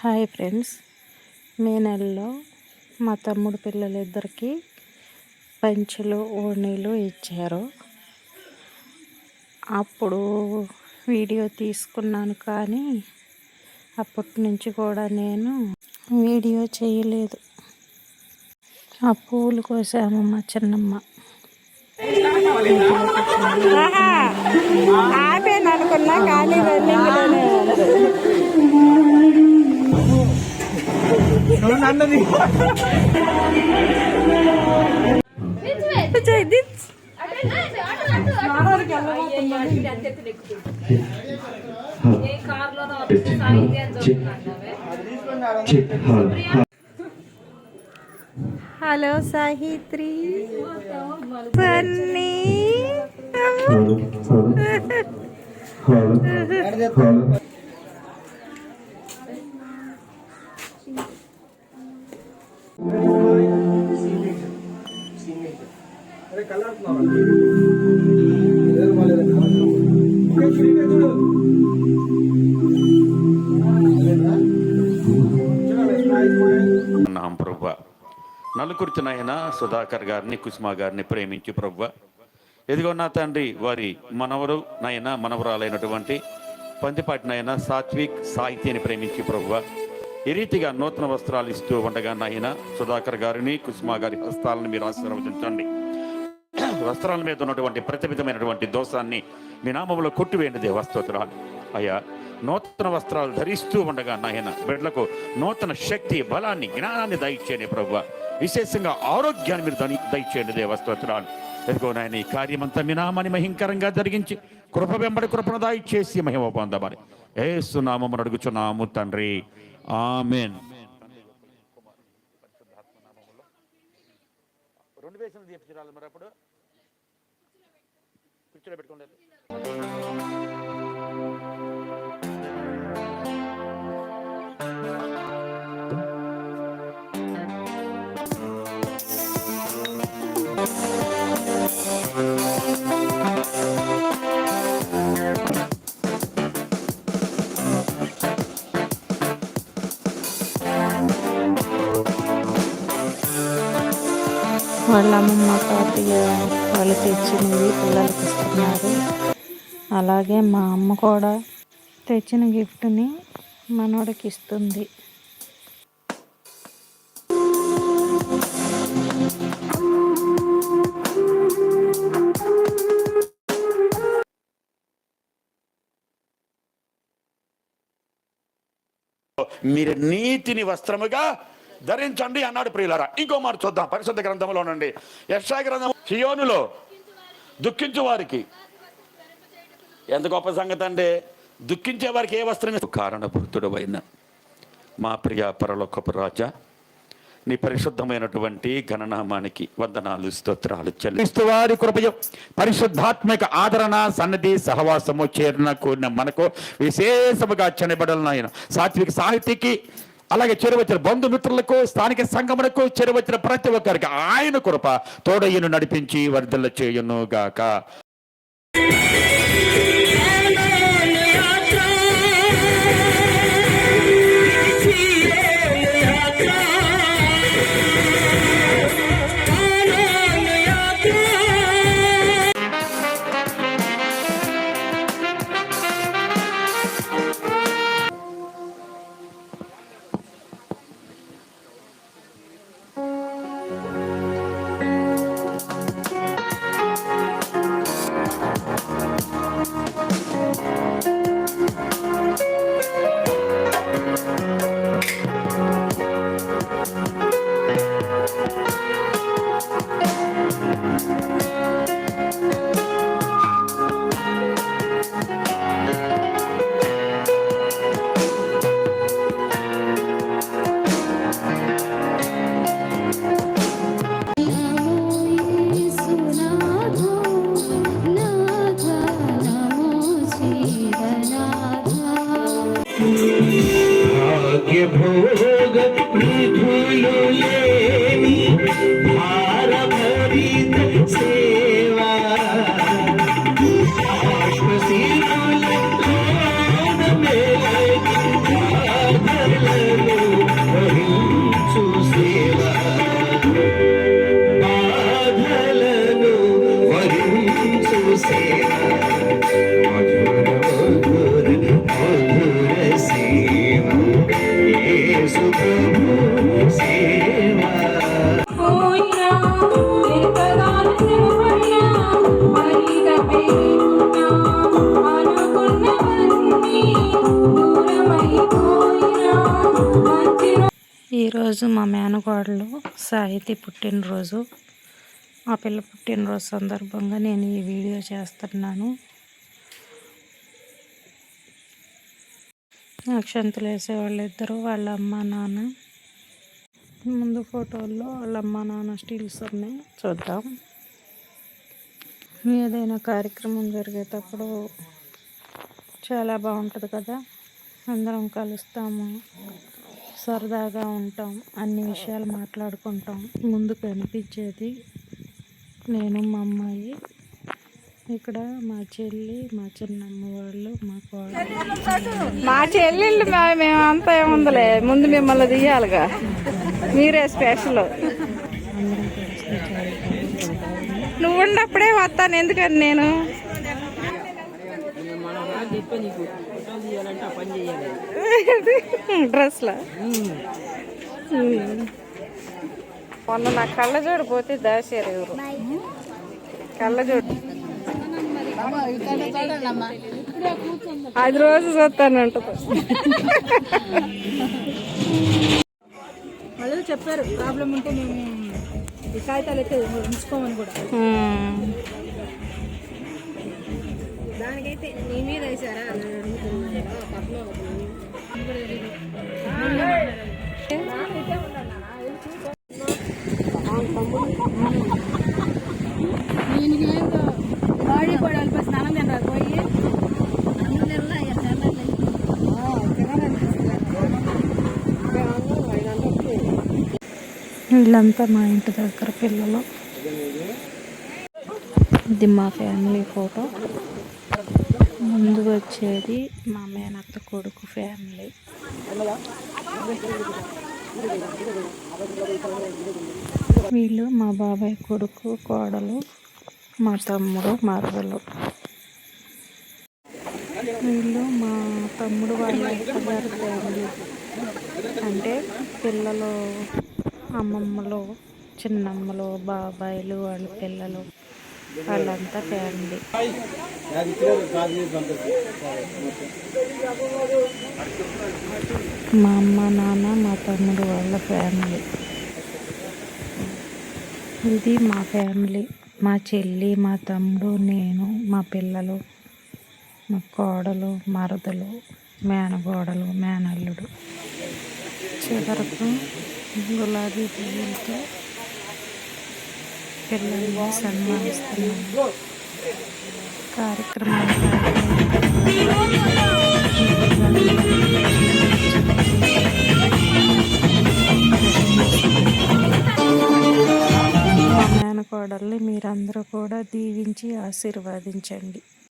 Hi friends. మే నెలలో మా తమ్ముడు పిల్లలిద్దరికి పంచులు ఓణీలు ఇచ్చారు. అప్పుడు వీడియో తీసుకున్నాను కానీ అప్పటి నుంచి కూడా నేను వీడియో చేయలేదు. ఆ పూలు కోసాము మా చిన్నమ్మ. ఆపేను కానీ రన్నింగ్లోనే హలో సాహిత్రి సన్నీ నాం ప్రభు. నలుగురికి నాయన సుధాకర్ గారిని కుసుమా గారిని ప్రేమించి ప్రభు. ఎదిగో నా తండ్రి వారి మనవరు నాయన మనవరాలైనటువంటి పందిపాటి నాయన సాత్విక్ సాహిత్యాన్ని ప్రేమించి ప్రభు. ఈ రీతిగా నూతన వస్త్రాలు ఇస్తూ ఉండగా నాయన సుధాకర్ గారిని కుసుమా గారి హస్తాలను మీరు ఆశీర్వదించండి. వస్త్రాల మీద ఉన్నటువంటి ప్రతివిధమైనటువంటి దోషాన్ని మీ నామంలో కొట్టివేయండి దేవస్తోత్రాలు అయ్యా నూతన వస్త్రాలు ధరిస్తూ ఉండగా నాయన బిడ్డలకు నూతన శక్తి బలాన్ని జ్ఞానాన్ని దయచేయండి ప్రభు విశేషంగా ఆరోగ్యాన్ని మీరు దని దయచేయండి దేవస్తోత్రాలు ఎదుగో నాయన ఈ కార్యమంతా మీ నామాన్ని మహింకరంగా జరిగించి కృప వెంబడి కృపను దయచేసి మహిమ పొందమని ఏసునామమును అడుగుచున్నాము తండ్రి. ఆమెన్. రెండు వేసిన దీపించాలి మరి అప్పుడు కుర్చీలో పెట్టుకోండి వాళ్ళ అమ్మమ్మ తాతయ్య వాళ్ళు తెచ్చినవి పిల్లలకి ఇస్తున్నారు అలాగే మా అమ్మ కూడా తెచ్చిన గిఫ్ట్ని మనోడికి ఇస్తుంది. మీరు నీతిని వస్త్రముగా ధరించండి అన్నాడు ప్రియులరా. ఇంకో మాట చూద్దాం. పరిశుద్ధ గ్రంథంలో నుండి. యశా గ్రంథం సియోనులో దుఃఖించు వారికి. ఎంత గొప్ప సంగతి అండి. దుఃఖించే వారికి ఏ వస్త్రం కారణభూతుడు అయిన మా ప్రియ పరలోకపు రాజా నీ పరిశుద్ధమైనటువంటి గణనామానికి వందనాలు స్తోత్రాలు చెల్లిస్తూ వారి కృపయ పరిశుద్ధాత్మక ఆదరణ సన్నది సహవాసము చేరిన కూడిన మనకు విశేషముగా చెనబడలనాయన. సాత్విక సాహితీకి అలాగే చెరువచ్చిన బంధుమిత్రులకు స్థానిక సంఘములకు చెరువచ్చిన ప్రతి ఒక్కరికి ఆయన కృప తోడయ్యను నడిపించి వర్ధల చేయును గాక ఈరోజు మా మేనకోడలు సాహితీ పుట్టినరోజు. ఆ పిల్ల పుట్టినరోజు సందర్భంగా నేను ఈ వీడియో చేస్తున్నాను. అక్షంతలు వేసే వాళ్ళిద్దరూ వాళ్ళ అమ్మ నాన్న. ముందు ఫోటోల్లో వాళ్ళ అమ్మ నాన్న స్టీల్స్ ఉన్నాయి. చూద్దాం. ఏదైనా కార్యక్రమం జరిగేటప్పుడు చాలా బాగుంటుంది కదా. అందరం కలుస్తాము. సరదాగా ఉంటాం. అన్ని విషయాలు మాట్లాడుకుంటాం. ముందు కనిపించేది నేను మా అమ్మాయి ఇక్కడ మా చెల్లి మా చిన్నమ్మ వాళ్ళు మా కోడలు. మా చెల్లెళ్ళు మా- మేము అంతా ఏముందిలే. ముందు మిమ్మల్ని తీయాలిగా. మీరే స్పెషల్. నువ్వు ఉన్నప్పుడే వస్తాను. ఎందుకని నేను? డ్రెస్లో? మొన్న నా కళ్ళజోడు పోతే దాసారు ఎవరు? కళ్ళజోడు అది రోజు చూస్తానంటుంది వాళ్ళు చెప్పారు ప్రాబ్లం ఉంటే మేము ఈ కాగితాలు అయితే ఉంచుకోమని కూడా. దానికైతే నీ మీద వేసారా? వీళ్ళంతా మా ఇంటి దగ్గర పిల్లలు. ఇది మా ఫ్యామిలీ ఫోటో. ముందు వచ్చేది మా మేనత్త కొడుకు ఫ్యామిలీ. వీళ్ళు మా బాబాయ్ కొడుకు కోడలు మా తమ్ముడు మరదలు వీళ్ళు మా తమ్ముడు వాళ్ళ అత్తగారి ఫ్యామిలీ. అంటే పిల్లలు అమ్మమ్మలు చిన్నమ్మలు బాబాయిలు వాళ్ళ పిల్లలు వాళ్ళంతా ఫ్యామిలీ మా అమ్మ నాన్న మా తమ్ముడు వాళ్ళ ఫ్యామిలీ ఇది మా ఫ్యామిలీ మా చెల్లి మా తమ్ముడు నేను మా పిల్లలు మా కోడలు మరదలు మేనగోడలు మేనల్లుడు. చివరకు గులాబీ పువ్వులతో పిల్లల్ని సన్మానిస్తున్నాము కార్యక్రమాలు కోడల్ని మేనకోడల్ని మీరందరూ కూడా దీవించి ఆశీర్వదించండి.